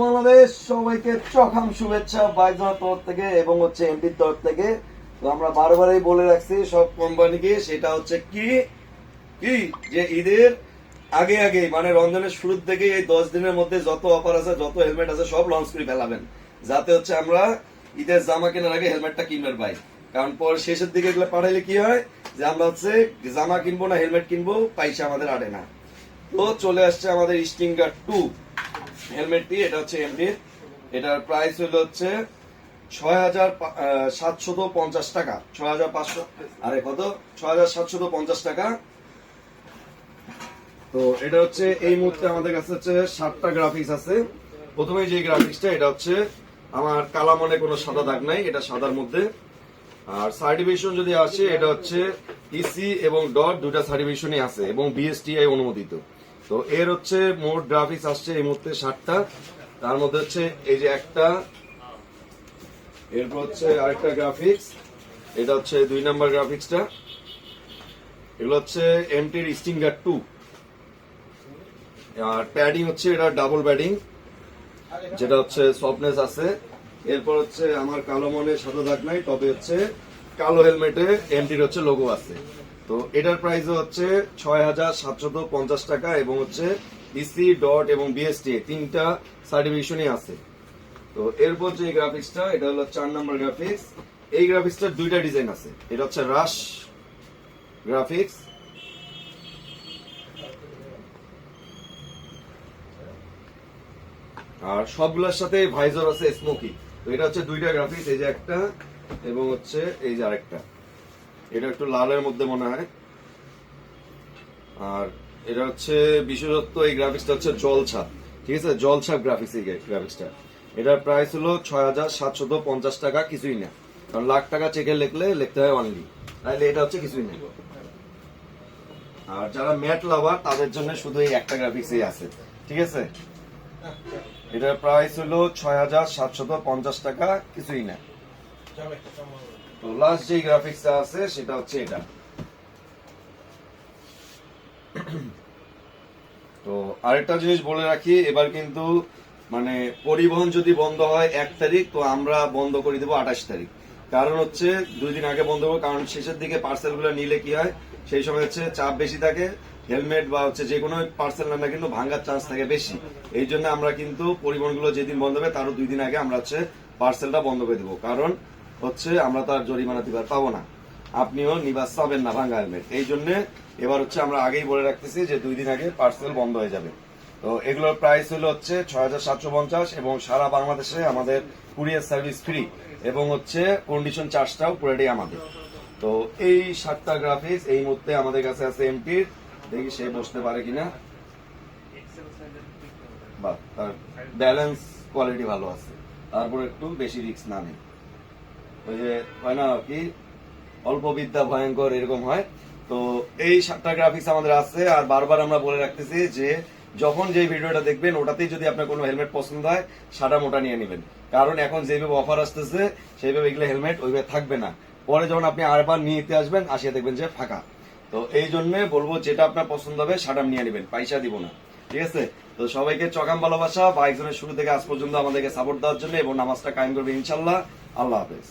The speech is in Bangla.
বাংলাদেশ, সবাইকে চখাম শুভেচ্ছা এবং বারবারই বলে রাখছি সব কোম্পানিকে, সেটা হচ্ছে কি? কি? যে ঈদের আগে মানে এই দশ দিনের মধ্যে যত অফার আছে, যত হেলমেট আছে, সব লঞ্চ করে ফেলাবেন। যাতে হচ্ছে আমরা ঈদের জামা কেনার আগে হেলমেটটা কিনবার পাই। কারণ পর শেষের দিকে এগুলো পাঠাইলে কি হয়? যে আমরা হচ্ছে জামা কিনবো না, হেলমেট কিনবো, পয়সা আমাদের আটে না। তো চলে আসছে আমাদের স্টিঙ্গার টু হেলমেটটি এটা হচ্ছে এমডি এটার প্রাইস হলো হচ্ছে ছয় হাজার সাতশত পঞ্চাশ টাকা। ছয় হাজার পাঁচশো, আরে কত? ছয় হাজার সাতশত পঞ্চাশ টাকা। তো এটা হচ্ছে এই মুহূর্তে আমাদের কাছে হচ্ছে সাতটা গ্রাফিক্স আছে। প্রথমে যে গ্রাফিক্সটা এটা হচ্ছে আমার কালা মনে কোনো সাদা দাগ নাই, এটা সাদার মধ্যে। আর সার্টিফিকেশন যদি আসে, এটা হচ্ছে ইসি এবং ডট দুটা সার্টিফিকেশনই আছে, এবং বিএসটিআই অনুমোদিত। তো এর হচ্ছে মোট গ্রাফিক্স আসছে এই মুহূর্তে ষাটটা। তার মধ্যে হচ্ছে এই যে একটা, এরপর হচ্ছে আরেকটা গ্রাফিক্স এটা হচ্ছে দুই নাম্বার গ্রাফিক্সটা এগুলো হচ্ছে এমটির স্টিঙ্গার টু আর প্যাডিং হচ্ছে এটা ডাবল প্যাডিং যেটা হচ্ছে সফটনেস আছে। এরপর হচ্ছে আমার কালো মনে, সাদা দাগ নাই, তবে হচ্ছে কালো হেলমেটে এমটির হচ্ছে লোগো আছে। তো এটার প্রাইস হচ্ছে ছয় হাজার সাতশত পঞ্চাশ টাকা এবং হচ্ছে ইসি ডট এবং বিএসটি তিনটা সার্টিফিকেশনই আছে। তো এরপর যে গ্রাফিক্সটা এটা হলো চার নম্বর গ্রাফিক্স এই গ্রাফিক্সটার দুইটা ডিজাইন আছে। এটা হচ্ছে রাশ গ্রাফিক্স আর সবগুলোর সাথে ভাইজার আছে স্মোকি তো এটা হচ্ছে দুইটা গ্রাফিক্স এই যে একটা এবং হচ্ছে এই যে আরেকটা। এটা একটু লালের মধ্যে মনে হয়। আর এটা হচ্ছে বিশেষত্ব, এই গ্রাফিক্সটা হচ্ছে জলছাপ ঠিক আছে? জলছাপ গ্রাফিক্স এই গ্রাফিক্সটা এটার প্রাইস হলো ছয় হাজার সাতশত পঞ্চাশ টাকা, কিছুই না। কারণ লাখ টাকা চেকে লিখলে, লিখতে হয় অনলি তাহলে এটা হচ্ছে কিছুই না। আর যারা ম্যাট লাভার তাদের জন্য শুধু এই একটা গ্রাফিক্সই আছে। ঠিক আছে? এটার প্রাইস হলো ছয় হাজার সাতশত পঞ্চাশ টাকা কিছুই না। তো লাস্ট যে গ্রাফিক্সটা আছে সেটা হচ্ছে এটা। তো আরেকটা জিনিস বলে রাখি এবার কিন্তু মানে পরিবহন যদি বন্ধ হয় এক তারিখ তো আমরা বন্ধ করে দেবো আঠাশ তারিখ। কারণ হচ্ছে দুই দিন আগে বন্ধ করব কারণ শেষের দিকে পার্সেলগুলো নিলে কি হয় সেই সময় হচ্ছে চাপ বেশি থাকে। হেলমেট বা হচ্ছে যে কোনো পার্সেল না কিন্তু ভাঙার চান্স থাকে বেশি। এই জন্য আমরা কিন্তু পরিবহনগুলো যেদিন বন্ধ হবে তারও দুই দিন আগে আমরা হচ্ছে পার্সেলটা বন্ধ করে দেবো। কারণ হচ্ছে আমরা তো আর জরিমানা দিবার পাবো না। আপনিও নিবাস পাবেন না ভাঙ্গা হেলমেট। এই জন্য এবার হচ্ছে আমরা আগেই বলে রাখতেছি যে দুই দিন আগে পার্সেল বন্ধ হয়ে যাবে। তো এগুলোর প্রাইস হলো হচ্ছে ছয় হাজার সাতশো পঞ্চাশ এবং সারা বাংলাদেশে আমাদের কুরিয়ার সার্ভিস ফ্রি এবং হচ্ছে কন্ডিশন চার্জটাও পুরোটাই আমাদের। তো এই সাতটা গ্রাফিক্স এই মুহূর্তে আমাদের কাছে আছে এমপির দেখি সে বসতে পারে কিনা। বা, তার ব্যালেন্স কোয়ালিটি ভালো আছে। তারপর একটু বেশি রিস্ক না নেই। ওই যে, হয় না কি, অল্প বিদ্যা ভয়ঙ্কর এরকম হয়। তো এই সাতটা গ্রাফিক্স আমাদের আছে, আর বারবার আমরা বলে রাখতেছি যে, যখন যে ভিডিওটা দেখবেন, ওটাতেই যদি আপনার কোনো হেলমেট পছন্দ হয়, সাদা মোটা নিয়ে নেবেন। কারণ এখন যেভাবে অফার আসতেছে, সেইভাবে এগুলো হেলমেট ওইভাবে থাকবে না। পরে যখন আপনি আরবার নিতে আসবেন, আসিয়ে দেখবেন যে ফাঁকা। তো এই জন্য বলব যেটা আপনার পছন্দ হবে সাডাম নিয়ে নেবেন, পয়সা দিব না, ঠিক আছে? তো সবাইকে চকাম ভালোবাসা, বা একজনের শুরু থেকে আজ পর্যন্ত আমাদেরকে সাপোর্ট দেওয়ার জন্য এবং নামাজটা কায়েম করবে ইনশাল্লাহ আল্লাহ হাফেজ।